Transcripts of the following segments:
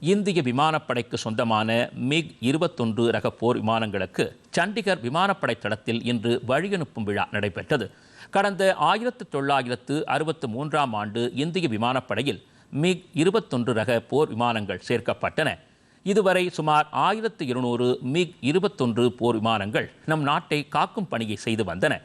இந்திய விமானப்படைக்கு சொந்தமான மிக் இருபத்தொன்று ரக போர் விமானங்களுக்கு சண்டிகர் விமானப்படை தளத்தில் இன்று வழியனுப்பும் விழா நடைபெற்றது. கடந்த ஆயிரத்து தொள்ளாயிரத்து அறுபத்து மூன்றாம் ஆண்டு இந்திய விமானப்படையில் மிக் இருபத்தொன்று ரக போர் விமானங்கள் சேர்க்கப்பட்டன. இதுவரை சுமார் ஆயிரத்து இருநூறு மிக் இருபத்தொன்று போர் விமானங்கள் நம் நாட்டை காக்கும் பணியை செய்து வந்தன.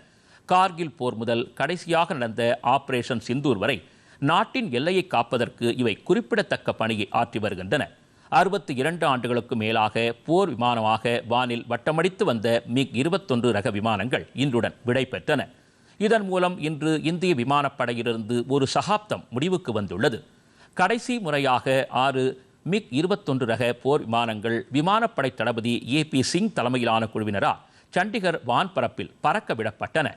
கார்கில் போர் முதல் கடைசியாக நடந்த ஆபரேஷன் சிந்தூர் வரை நாட்டின் எல்லையை காப்பதற்கு இவை குறிப்பிடத்தக்க பணியை ஆற்றி வருகின்றன. அறுபத்தி இரண்டு ஆண்டுகளுக்கு மேலாக போர் விமானமாக வானில் வட்டமடித்து வந்த மிக் இருபத்தொன்று ரக விமானங்கள் இன்றுடன் விடைபெற்றன. இதன் மூலம் இன்று இந்திய விமானப்படையிலிருந்து ஒரு சகாப்தம் முடிவுக்கு வந்துள்ளது. கடைசி முறையாக ஆறு மிக் இருபத்தொன்று ரக போர் விமானங்கள் விமானப்படை தளபதி ஏ பி சிங் தலைமையிலான குழுவினரால் சண்டிகர் வான்பரப்பில் பறக்க விடப்பட்டன.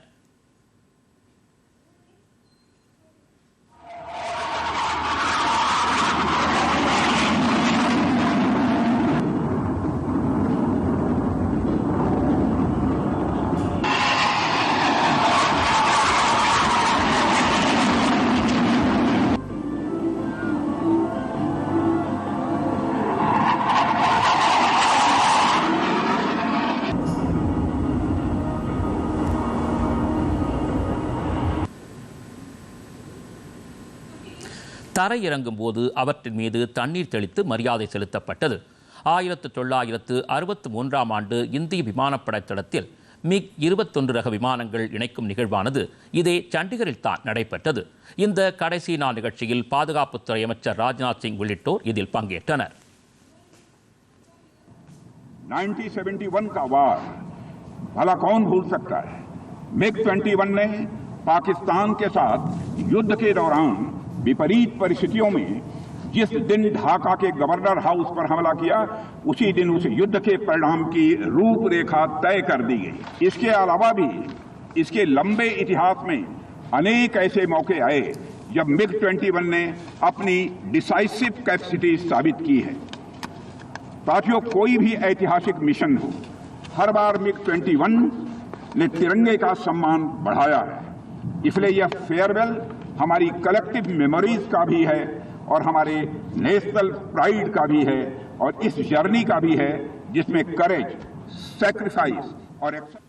தரையிறங்கும் போது அவற்றின் மீது தண்ணீர் தெளித்து மரியாதை செலுத்தப்பட்டது ஆயிரத்து தொள்ளாயிரத்து அறுபத்து மூன்றாம் ஆண்டு இந்திய விமானப்படை தளத்தில் மிக் இருபத்தொன்று ரக விமானங்கள் இணைக்கும் நிகழ்வானது இதே சண்டிகரில் தான் நடைபெற்றது இந்த கடைசி நாள் நிகழ்ச்சியில் பாதுகாப்புத்துறை அமைச்சர் ராஜ்நாத் சிங் உள்ளிட்டோர் இதில் பங்கேற்றனர் 1971 का वार भला कौन भूल सकता है मिग 21 ने पाकिस्तान के साथ युद्ध के दौरान विपरीत परिस्थितियों में जिस दिन ढाका के गवर्नर हाउस पर हमला किया, उसी दिन उस युद्ध के परिणाम की रूपरेखा तय कर दी गई। इसके अलावा भी, इसके लंबे इतिहास में अनेक ऐसे मौके आए, जब मिग 21 ने अपनी डिसाइसिव कैपेसिटी साबित की है। साथियों, कोई भी ऐतिहासिक मिशन हो, हर बार मिग 21 ने तिरंगे का सम्मान बढ़ाया है। इसलिए यह फेयरवेल हमारी कलेक्टिव मेमोरीज का भी है और हमारे नेशनल प्राइड का भी है और इस जर्नी का भी है जिसमें करेज सेक्रीफाइस और एक्शन